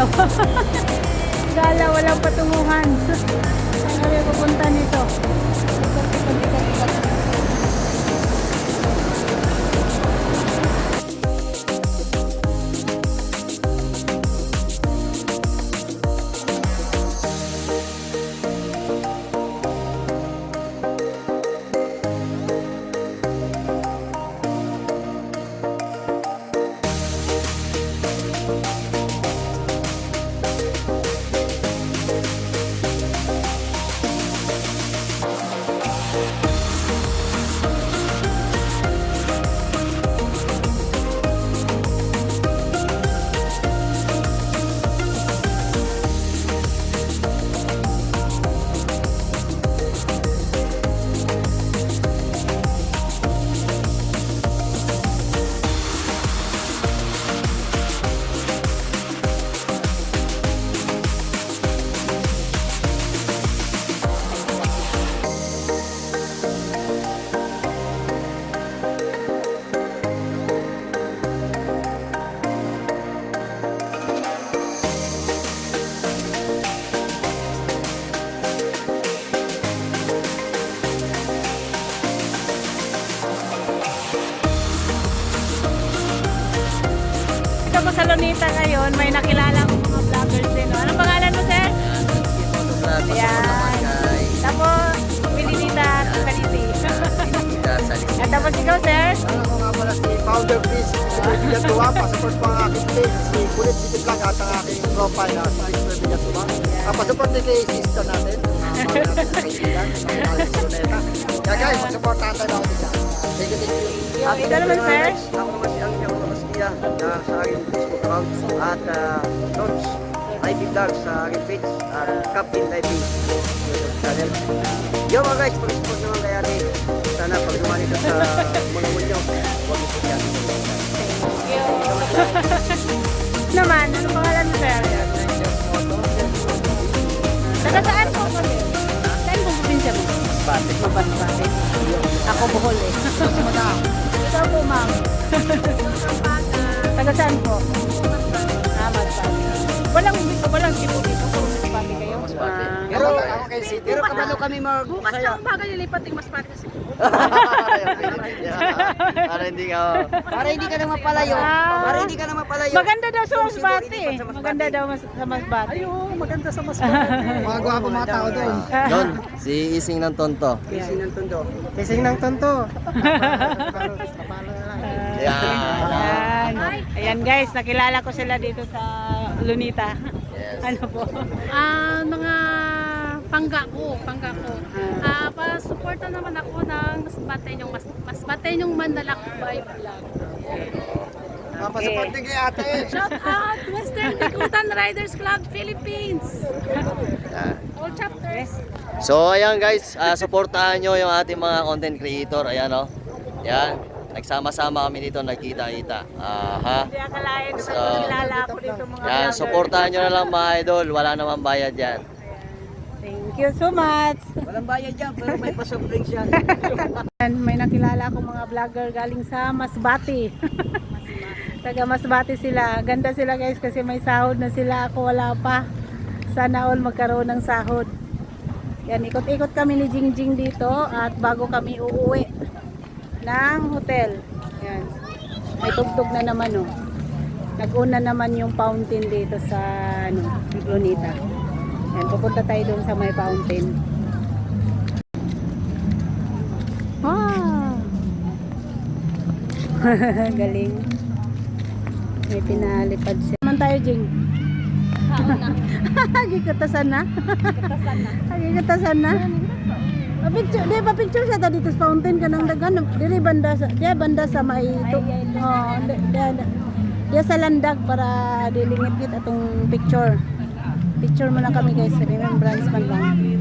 daw. Gala, walang patunguhan. Saan kami pupunta nito? Ikot, ikot, ikot, ikot. Dito po sa Lunita ngayon, may nakilala akong mga vloggers din. no? Anong pangalan mo, sir? Ayan. Tapos, Pilinita Kalisi. At tapos ikaw, sir? Ako nga pala si Founder Please, si Sir Villatuwa, pasaport po ang aking page, si Kulit City Vlog at ang aking profile na si Sir Villatuwa. Ang pasaport din kay sister natin, ang mga natin kaibigan, ang mga Luneta. Kaya guys, magsuportahan tayo ako dito. Thank you, thank you. Ikaw naman, sir? Ako naman si Angel Romastia na sa aking Facebook account at uh, Lodge Vlog sa aking page at Captain YouTube channel. Yo mga guys, pag-support naman kaya rin. Sana pag dumali doon sa mga mulyo, huwag ito yan. Naman, anong pangalan mo, sir? Taga saan po kami? Saan po probinsya mo? Bate. Mabasbate. Ako Bohol eh. Ikaw po, ma'am. Taga saan po? Ah, Masbate. Walang, walang tipo dito kung Masbate kayo? Pero ako kay City. Pero kabalo kami mag Bukas na ang bagal nilipat yung mas pati kasi. Para hindi ka Para hindi ka na mapalayo. Ah. Para hindi ka na mapalayo. Maganda daw sa Masbate sa. Maganda daw sa Masbate. Ay, oo, maganda sa Masbate. mga gwapo mga tao doon. Don, si Ising ng Tonto. Kising ng tondo. Kising ng tondo. Ayan. Ayan guys, nakilala ko sila dito sa Lunita. Ano po? Ah, mga pangga ko, pangga ko. Ah, para suporta naman ako ng mas batay yung mas mas batay yung Mandalakbay vlog. Papasaport din kay ate. Shout out Western Bikutan Riders Club Philippines. All chapters. So ayan guys, ah, supportahan nyo yung ating mga content creator. Ayan o. Yan. Nagsama-sama kami dito, nagkita-kita. Aha. Hindi akalain ko So, dito mga Yan, vlogger. supportahan nyo na lang mga idol. Wala namang bayad yan. Thank you so much. Walang bayad dyan, pero may yan. Ayan, May nakilala akong mga vlogger galing sa Masbate. Taga Masbate sila. Ganda sila guys kasi may sahod na sila. Ako wala pa. Sana all magkaroon ng sahod. Yan, ikot-ikot kami ni Jingjing dito at bago kami uuwi ng hotel. Yan. May tugtog na naman oh. Nag-una naman yung fountain dito sa ano, Lunita. Yan, pupunta tayo doon sa may fountain. Wow! Galing. May pinalipad siya. Naman tayo, Jing. Gikatasan na. Gikatasan na. Gikatasan na. Pa-picture, di pa picture siya ta dito sa fountain kanang dagan. Dili banda sa, di banda sa may ito. Oh, di, di, di, di sa landag para dilingit-ngit atong picture. Picture muna kami guys, remembrance man lang.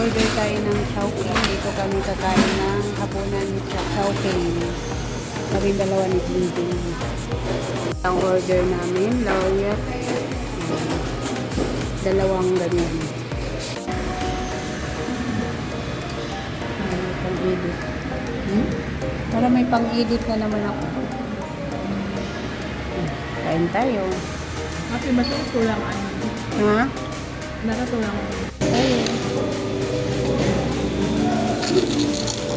Order tayo ng Chowking. Dito kami kakain ng hapunan sa Chowking. Kami dalawa ni Clinton. Ang order namin, lawyer. Dalawang ganyan. May pang-edit. Hmm? Para may pang-edit na naman ako. Kain tayo. Ate, matutulang ano? Ha? Natutulang Tayo. Thank you.